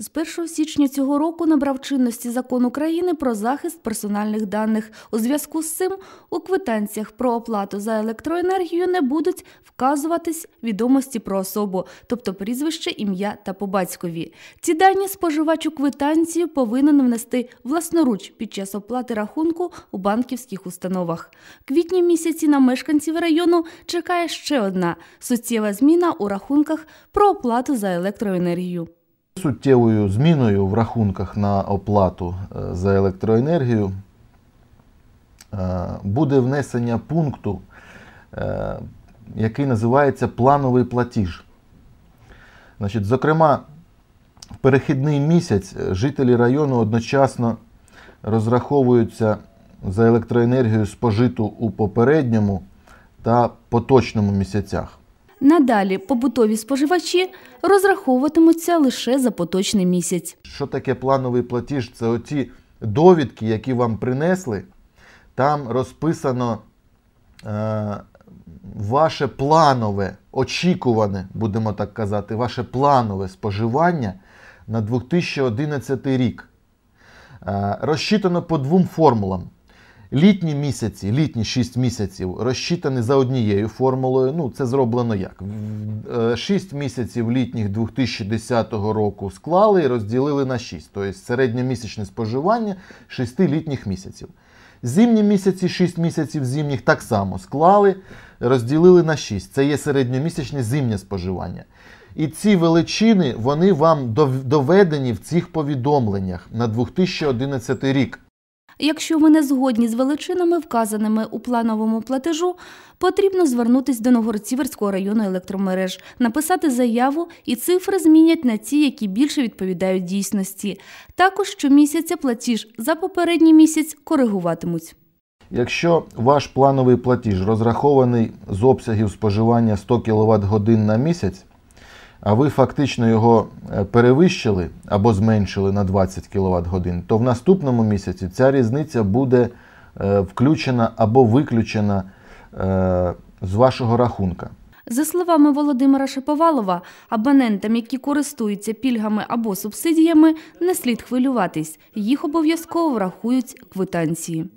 З 1 січня цього року набрав чинності закон України про захист персональних даних. У зв'язку з цим у квитанціях про оплату за електроенергію не будуть вказуватись відомості про особу, тобто прізвище, ім'я та по батькові. Ці дані споживач у квитанцію повинен внести власноруч під час оплати рахунку у банківських установах. Квітні місяці на мешканців району чекає ще одна суттєва зміна у рахунках про оплату за електроенергію. Суттєвою зміною в рахунках на оплату е, за електроенергію е, буде внесення пункту, е, який називається плановий платіж. Значить, Зокрема, в перехідний місяць жителі району одночасно розраховуються за електроенергію спожиту у попередньому та поточному місяцях. Надалі побутові споживачі розраховуватимуться лише за поточний місяць. Що таке плановий платіж? Це оті довідки, які вам принесли. Там розписано е, ваше планове, очікуване, будемо так казати, ваше планове споживання на 2011 рік. Е, розчитано по двом формулам. Літні місяці, літні 6 місяців розчитані за однією формулою. Ну, це зроблено як? 6 місяців літніх 2010 року склали і розділили на 6. Тобто середньомісячне споживання 6 літніх місяців. Зимні місяці, 6 місяців зимніх так само склали, розділили на 6. Це є середньомісячне зимнє споживання. І ці величини вони вам доведені в цих повідомленнях на 2011 рік. Якщо ви не згодні з величинами, вказаними у плановому платежу, потрібно звернутися до Новгородцівського району електромереж, написати заяву і цифри змінять на ті, які більше відповідають дійсності. Також щомісяця платіж за попередній місяць коригуватимуть. Якщо ваш плановий платіж розрахований з обсягів споживання 100 кВт годин на місяць, а ви фактично його е, перевищили або зменшили на 20 кВт годин, то в наступному місяці ця різниця буде е, включена або виключена е, з вашого рахунка. За словами Володимира Шаповалова, абонентам, які користуються пільгами або субсидіями, не слід хвилюватись. Їх обов'язково врахують квитанції.